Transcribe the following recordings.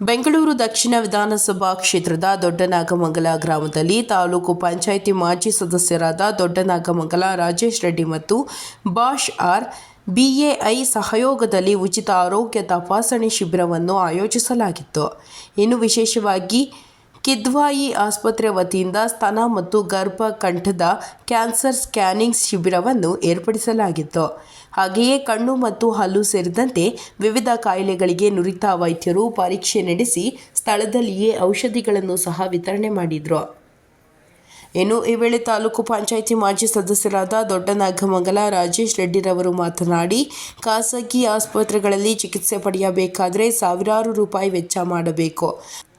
ಬೆಂಗಳೂರು ದಕ್ಷಿಣ ವಿಧಾನಸಭಾ ಕ್ಷೇತ್ರದ ದೊಡ್ಡನಾಗಮಂಗಲ ಗ್ರಾಮದಲ್ಲಿ ತಾಲೂಕು ಪಂಚಾಯಿತಿ ಮಾಜಿ ಸದಸ್ಯರಾದ ದೊಡ್ಡನಾಗಮಂಗಲ ರಾಜೇಶ್ ರೆಡ್ಡಿ ಮತ್ತು ಬಾಷ್ ಆರ್ ಬಿಎಐ ಸಹಯೋಗದಲ್ಲಿ ಉಚಿತ ಆರೋಗ್ಯ ತಪಾಸಣೆ ಶಿಬಿರವನ್ನು ಆಯೋಜಿಸಲಾಗಿತ್ತು. ಇನ್ನು ವಿಶೇಷವಾಗಿ ಕಿದ್ವಾಯಿ ಆಸ್ಪತ್ರೆ ವತಿಯಿಂದ ಸ್ತನ ಮತ್ತು ಗರ್ಭಕಂಠದ ಕ್ಯಾನ್ಸರ್ ಸ್ಕ್ಯಾನಿಂಗ್ ಶಿಬಿರವನ್ನು ಏರ್ಪಡಿಸಲಾಗಿತ್ತು. ಹಾಗೆಯೇ ಕಣ್ಣು ಮತ್ತು ಹಲ್ಲು ಸೇರಿದಂತೆ ವಿವಿಧ ಕಾಯಿಲೆಗಳಿಗೆ ನುರಿತ ವೈದ್ಯರು ಪರೀಕ್ಷೆ ನಡೆಸಿ ಸ್ಥಳದಲ್ಲಿಯೇ ಔಷಧಿಗಳನ್ನು ಸಹ ವಿತರಣೆ ಮಾಡಿದರು. ಇನ್ನು ಈ ವೇಳೆ ತಾಲೂಕು ಪಂಚಾಯಿತಿ ಮಾಜಿ ಸದಸ್ಯರಾದ ದೊಡ್ಡನಾಗಮಂಗಲ ರಾಜೇಶ್ ರೆಡ್ಡಿರವರು ಮಾತನಾಡಿ, ಖಾಸಗಿ ಆಸ್ಪತ್ರೆಗಳಲ್ಲಿ ಚಿಕಿತ್ಸೆ ಪಡೆಯಬೇಕಾದರೆ ಸಾವಿರಾರು ರೂಪಾಯಿ ವೆಚ್ಚ ಮಾಡಬೇಕು.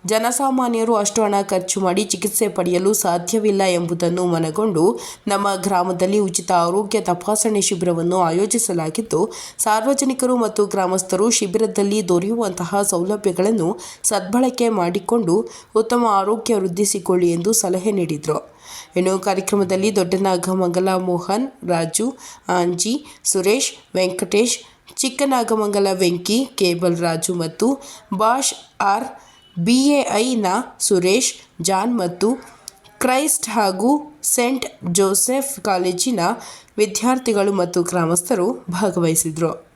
ಜನಸಾಮಾನ್ಯರು ಅಷ್ಟು ಹಣ ಖರ್ಚು ಮಾಡಿ ಚಿಕಿತ್ಸೆ ಪಡೆಯಲು ಸಾಧ್ಯವಿಲ್ಲ ಎಂಬುದನ್ನು ಮನಗೊಂಡು ನಮ್ಮ ಗ್ರಾಮದಲ್ಲಿ ಉಚಿತ ಆರೋಗ್ಯ ತಪಾಸಣೆ ಶಿಬಿರವನ್ನು ಆಯೋಜಿಸಲಾಗಿದ್ದು, ಸಾರ್ವಜನಿಕರು ಮತ್ತು ಗ್ರಾಮಸ್ಥರು ಶಿಬಿರದಲ್ಲಿ ದೊರೆಯುವಂತಹ ಸೌಲಭ್ಯಗಳನ್ನು ಸದ್ಬಳಕೆ ಮಾಡಿಕೊಂಡು ಉತ್ತಮ ಆರೋಗ್ಯ ವೃದ್ಧಿಸಿಕೊಳ್ಳಿ ಎಂದು ಸಲಹೆ ನೀಡಿದರು. ಇನ್ನು ಕಾರ್ಯಕ್ರಮದಲ್ಲಿ ದೊಡ್ಡನಾಗಮಂಗಲ ಮೋಹನ್, ರಾಜು, ಆಂಜಿ, ಸುರೇಶ್, ವೆಂಕಟೇಶ್, ಚಿಕ್ಕನಾಗಮಂಗಲ ವೆಂಕಿ, ಕೇಬಲ್ ರಾಜು ಮತ್ತು ಬಾಷ್ ಆರ್ ಬಿಎಐನ ಸುರೇಶ್ ಜಾನ್ ಮತ್ತು ಕ್ರೈಸ್ಟ್ ಹಾಗೂ ಸೆಂಟ್ ಜೋಸೆಫ್ ಕಾಲೇಜಿನ ವಿದ್ಯಾರ್ಥಿಗಳು ಮತ್ತು ಗ್ರಾಮಸ್ಥರು ಭಾಗವಹಿಸಿದರು.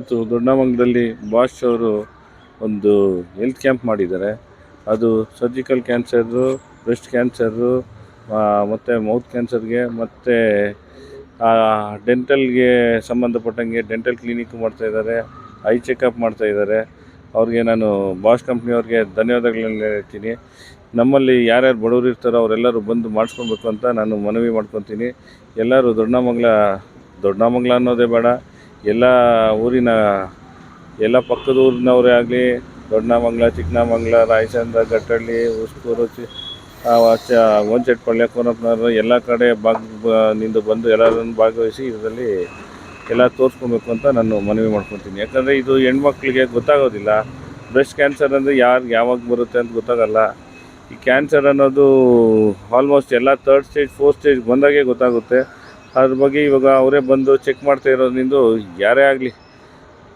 ಇವತ್ತು ದೊಡ್ಡಮಂಗದಲ್ಲಿ ಬಾಷ್ ಅವರು ಒಂದು ಹೆಲ್ತ್ ಕ್ಯಾಂಪ್ ಮಾಡಿದ್ದಾರೆ. ಅದು ಸರ್ಜಿಕಲ್ ಕ್ಯಾನ್ಸರು ಬ್ರೆಸ್ಟ್ ಕ್ಯಾನ್ಸರು ಮತ್ತು ಮೌತ್ ಕ್ಯಾನ್ಸರ್ಗೆ ಮತ್ತು ಡೆಂಟಲ್ಗೆ ಸಂಬಂಧಪಟ್ಟಂಗೆ ಡೆಂಟಲ್ ಕ್ಲಿನಿಕ್ ಮಾಡ್ತಾಯಿದ್ದಾರೆ ಐ ಚೆಕಪ್ ಮಾಡ್ತಾಯಿದ್ದಾರೆ ಅವ್ರಿಗೆ ನಾನು ಬಾಷ್ ಕಂಪ್ನಿಯವ್ರಿಗೆ ಧನ್ಯವಾದಗಳನ್ನ ಹೇಳ್ತೀನಿ. ನಮ್ಮಲ್ಲಿ ಯಾರ್ಯಾರು ಬಡವರು ಇರ್ತಾರೋ ಅವರೆಲ್ಲರೂ ಬಂದು ಮಾಡಿಸ್ಕೊಬೇಕು ಅಂತ ನಾನು ಮನವಿ ಮಾಡ್ಕೊತೀನಿ. ಎಲ್ಲರೂ ದೊಡ್ಡಮಂಗ್ಲ ದೊಡ್ಡಮಂಗ್ಲ ಅನ್ನೋದೇ ಬೇಡ. ಎಲ್ಲ ಊರಿನ ಎಲ್ಲ ಪಕ್ಕದ ಊರಿನವರೇ ಆಗಲಿ ದೊಡ್ಡಮಂಗ್ಲ ಚಿಕ್ಕನಮಂಗ್ಲ, ರಾಯಚಂದ್ರ, ಗಟ್ಟಳ್ಳಿ ಉಸ್ಕೂರು ಚಿ ಒಂಚೆಟ್ಪಳ್ಳಿ ಕೋನಪ್ಪನವರು ಎಲ್ಲ ಕಡೆ ಭಾಗ ನಿಂದ ಬಂದು ಎಲ್ಲರನ್ನು ಭಾಗವಹಿಸಿ ಇದರಲ್ಲಿ ಎಲ್ಲ ತೋರಿಸ್ಕೊಬೇಕು ಅಂತ ನಾನು ಮನವಿ ಮಾಡ್ಕೊತೀನಿ. ಯಾಕಂದರೆ ಇದು ಹೆಣ್ಮಕ್ಳಿಗೆ ಗೊತ್ತಾಗೋದಿಲ್ಲ. ಬ್ರೆಸ್ಟ್ ಕ್ಯಾನ್ಸರ್ ಅಂದರೆ ಯಾರು ಯಾವಾಗ ಬರುತ್ತೆ ಅಂತ ಗೊತ್ತಾಗಲ್ಲ. ಈ ಕ್ಯಾನ್ಸರ್ ಅನ್ನೋದು ಆಲ್ಮೋಸ್ಟ್ ಎಲ್ಲ ತರ್ಡ್ ಸ್ಟೇಜ್ ಫೋರ್ತ್ ಸ್ಟೇಜ್ ಬಂದಾಗೆ ಗೊತ್ತಾಗುತ್ತೆ. ಅದ್ರ ಬಗ್ಗೆ ಇವಾಗ ಅವರೇ ಬಂದು ಚೆಕ್ ಮಾಡ್ತಾ ಇರೋದ್ರಿಂದ ಯಾರೇ ಆಗಲಿ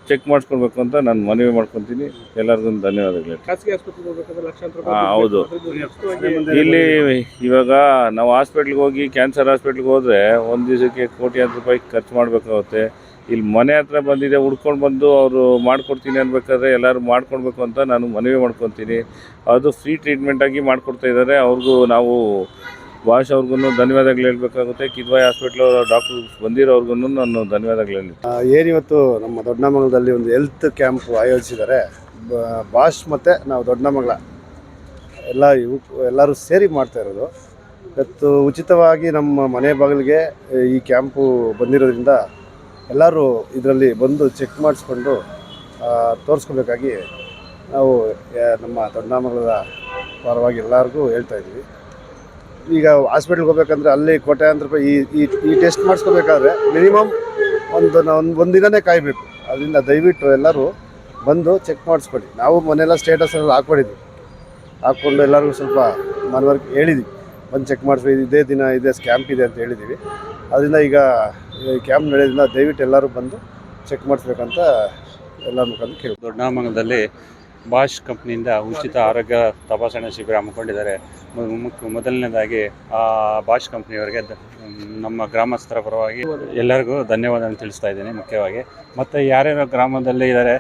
ಚೆಕ್ ಮಾಡಿಸ್ಕೊಳ್ಬೇಕು ಅಂತ ನಾನು ಮನವಿ ಮಾಡ್ಕೊತೀನಿ. ಎಲ್ಲರಿಗೂ ಧನ್ಯವಾದಗಳು. ಹಾ, ಹೌದು. ಇಲ್ಲಿ ಇವಾಗ ನಾವು ಹಾಸ್ಪಿಟ್ಲಿಗೆ ಹೋಗಿ ಕ್ಯಾನ್ಸರ್ ಹಾಸ್ಪಿಟ್ಲಿಗೆ ಹೋದರೆ ಒಂದು ದಿವಸಕ್ಕೆ ಕೋಟ್ಯಾಂತರ ರೂಪಾಯಿ ಖರ್ಚು ಮಾಡಬೇಕಾಗುತ್ತೆ. ಇಲ್ಲಿ ಮನೆ ಹತ್ರ ಬಂದಿದೆ ಹುಡ್ಕೊಂಡು ಬಂದು ಅವರು ಮಾಡ್ಕೊಡ್ತೀನಿ ಅನ್ಬೇಕಾದ್ರೆ ಎಲ್ಲರೂ ಮಾಡ್ಕೊಳ್ಬೇಕು ಅಂತ ನಾನು ಮನವಿ ಮಾಡ್ಕೊತೀನಿ. ಅದು ಫ್ರೀ ಟ್ರೀಟ್ಮೆಂಟಾಗಿ ಮಾಡಿಕೊಡ್ತಾ ಇದ್ದಾರೆ. ಅವ್ರಿಗೂ ನಾವು ಭಾಷ್ ಅವ್ರಿಗೂ ಧನ್ಯವಾದಗಳು ಹೇಳ್ಬೇಕಾಗುತ್ತೆ. ಕಿದ್ವಾಯಿ ಹಾಸ್ಪಿಟ್ಲ್ ಡಾಕ್ಟರ್ ಬಂದಿರೋರ್ಗೂ ನಾನು ಧನ್ಯವಾದಗಳು ಹೇಳಿ ಏನಿವತ್ತು ನಮ್ಮ ದೊಡ್ಡಮಂಗಲದಲ್ಲಿ ಒಂದು ಹೆಲ್ತ್ ಕ್ಯಾಂಪ್ ಆಯೋಜಿಸಿದ್ದಾರೆ. ಭಾಷ್ ಮತ್ತು ನಾವು ದೊಡ್ಡಮಂಗಲ. ಎಲ್ಲ ಇವು, ಎಲ್ಲರೂ ಸೇರಿ ಮಾಡ್ತಾ ಇರೋದು. ಇವತ್ತು ಉಚಿತವಾಗಿ ನಮ್ಮ ಮನೆ ಬಾಗಿಲಿಗೆ ಈ ಕ್ಯಾಂಪು ಬಂದಿರೋದ್ರಿಂದ ಎಲ್ಲರೂ ಇದರಲ್ಲಿ ಬಂದು ಚೆಕ್ ಮಾಡಿಸ್ಕೊಂಡು ತೋರಿಸ್ಕೊಬೇಕಾಗಿ ನಾವು ನಮ್ಮ ದೊಡ್ಡಮಂಗಲದ ಪರವಾಗಿ ಎಲ್ಲರಿಗೂ ಹೇಳ್ತಾ ಈಗ ಹಾಸ್ಪಿಟ್ಲ್ಗೆ ಹೋಗ್ಬೇಕಂದ್ರೆ ಅಲ್ಲಿ ಕೋಟ್ಯಾಂತರ ರೂಪಾಯಿ ಈ ಈ ಟೆಸ್ಟ್ ಮಾಡಿಸ್ಕೋಬೇಕಾದ್ರೆ ಮಿನಿಮಮ್ ಒಂದು ಒಂದು ಒಂದು ದಿನನೇ ಕಾಯಬೇಕು. ಅದರಿಂದ ದಯವಿಟ್ಟು ಎಲ್ಲರೂ ಬಂದು ಚೆಕ್ ಮಾಡಿಸ್ಕೊಡಿ ನಾವು ಮನೆಯೆಲ್ಲ ಸ್ಟೇಟಸ್ ಎಲ್ಲ ಹಾಕ್ಕೊಂಡಿದ್ವಿ. ಹಾಕ್ಕೊಂಡು ಎಲ್ಲರಿಗೂ ಸ್ವಲ್ಪ ಮನವರಿಕೆ ಹೇಳಿದ್ವಿ. ಬಂದು ಚೆಕ್ ಮಾಡಿಸ್ಬೇಕು. ಇದೇ ದಿನ, ಇದೇ ಸ್ಕ್ಯಾಂಪ್ ಇದೆ ಅಂತ ಹೇಳಿದ್ದೀವಿ. ಅದರಿಂದ ಈಗ ಕ್ಯಾಂಪ್ ನಡೆಯೋದ್ರಿಂದ ದಯವಿಟ್ಟು ಎಲ್ಲರೂ ಬಂದು ಚೆಕ್ ಮಾಡಿಸ್ಬೇಕಂತ ಎಲ್ಲ ಮುಖಾಂತರ ಕೇಳಿ ದೊಡ್ಡಮಂಗಲದಲ್ಲಿ ಬಾಷ್ ಕಂಪ್ನಿಯಿಂದ ಉಚಿತ ಆರೋಗ್ಯ ತಪಾಸಣಾ ಶಿಬಿರ ಹಮ್ಮಿಕೊಂಡಿದ್ದಾರೆ. ಮೊದಲನೇದಾಗಿ ಆ ಬಾಷ್ ಕಂಪ್ನಿಯವರಿಗೆ ನಮ್ಮ ಗ್ರಾಮಸ್ಥರ ಪರವಾಗಿ ಎಲ್ಲರಿಗೂ ಧನ್ಯವಾದ ತಿಳಿಸ್ತಾ ಇದ್ದೀನಿ ಮುಖ್ಯವಾಗಿ. ಮತ್ತು ಯಾರ್ಯಾರು ಗ್ರಾಮದಲ್ಲಿ ಇದ್ದಾರೆ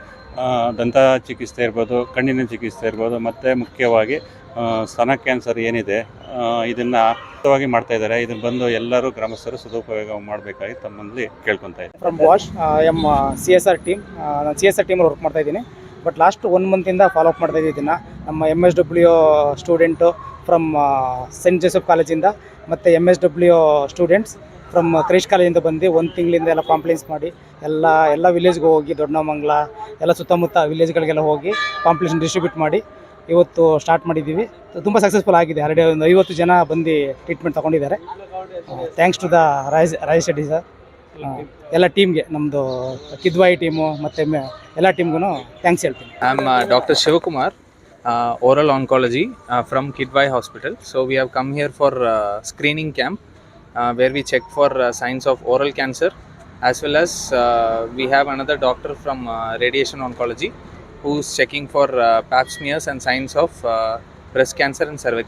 ದಂತ ಚಿಕಿತ್ಸೆ ಇರ್ಬೋದು, ಕಣ್ಣಿನ ಚಿಕಿತ್ಸೆ ಇರ್ಬೋದು, ಮತ್ತು ಮುಖ್ಯವಾಗಿ ಸ್ತನ ಕ್ಯಾನ್ಸರ್ ಏನಿದೆ ಇದನ್ನು ಮುಕ್ತವಾಗಿ ಮಾಡ್ತಾ ಇದ್ದಾರೆ. ಇದನ್ನು ಬಂದು ಎಲ್ಲರೂ ಗ್ರಾಮಸ್ಥರು ಸದುಪಯೋಗ ಮಾಡಬೇಕಾಗಿ ತಮ್ಮಲ್ಲಿ ಕೇಳ್ಕೊತಾ ಇದ್ದಾರೆ. From wash M C S R team ನಾನು ಸಿ ಎಸ್ ಆರ್ ಟೀಮಲ್ಲಿ ವರ್ಕ್ ಮಾಡ್ತಾ ಇದ್ದೀನಿ. ಬಟ್ ಲಾಸ್ಟ್ ಒನ್ ಮಂತಿಂದ ಫಾಲೋ ಅಪ್ ಮಾಡ್ತಾ ಇದ್ದೀನಿ ನಮ್ಮ M S W student from Saint Joseph ಕಾಲೇಜಿಂದ ಮತ್ತು M S W students from Christ ಕಾಲೇಜಿಂದ ಬಂದು ಒಂದು ತಿಂಗಳಿಂದ ಎಲ್ಲ ಪಾಂಪ್ಲೇನ್ಸ್ ಮಾಡಿ, ಎಲ್ಲ ಎಲ್ಲ ವಿಲೇಜ್ಗೆ ಹೋಗಿ, ದೊಡ್ಡಮಂಗ್ಲ, ಎಲ್ಲ ಸುತ್ತಮುತ್ತ ವಿಲೇಜ್ಗಳಿಗೆಲ್ಲ ಹೋಗಿ ಕಾಂಪ್ಲೇಷನ್ ಡಿಸ್ಟ್ರಿಬ್ಯೂಟ್ ಮಾಡಿ ಇವತ್ತು ಸ್ಟಾರ್ಟ್ ಮಾಡಿದ್ದೀವಿ. ತುಂಬ ಸಕ್ಸಸ್ಫುಲ್ ಆಗಿದೆ. ಆಲ್ರೆಡಿ ಒಂದು ಐವತ್ತು ಜನ ಬಂದು treatment ತೊಗೊಂಡಿದ್ದಾರೆ. Thanks to the Roy Rajesh Reddy sir ಎಲ್ಲ ಟೀಮ್ಗೆ ನಮ್ಮದು ಕಿದ್ವಾಯಿ ಟೀಮು ಮತ್ತು ಎಲ್ಲ ಟೀಮ್ಗೂ ಥ್ಯಾಂಕ್ಸ್ ಹೇಳ್ತೀನಿ I'm uh, Dr. Shivakumar, uh, oral oncology uh, from Kidwai Hospital. So we have come here for uh, screening camp uh, where we check for uh, signs of oral cancer as well as uh, we have another doctor from uh, radiation oncology who's checking for uh, pap smears and signs of uh, breast cancer and cervical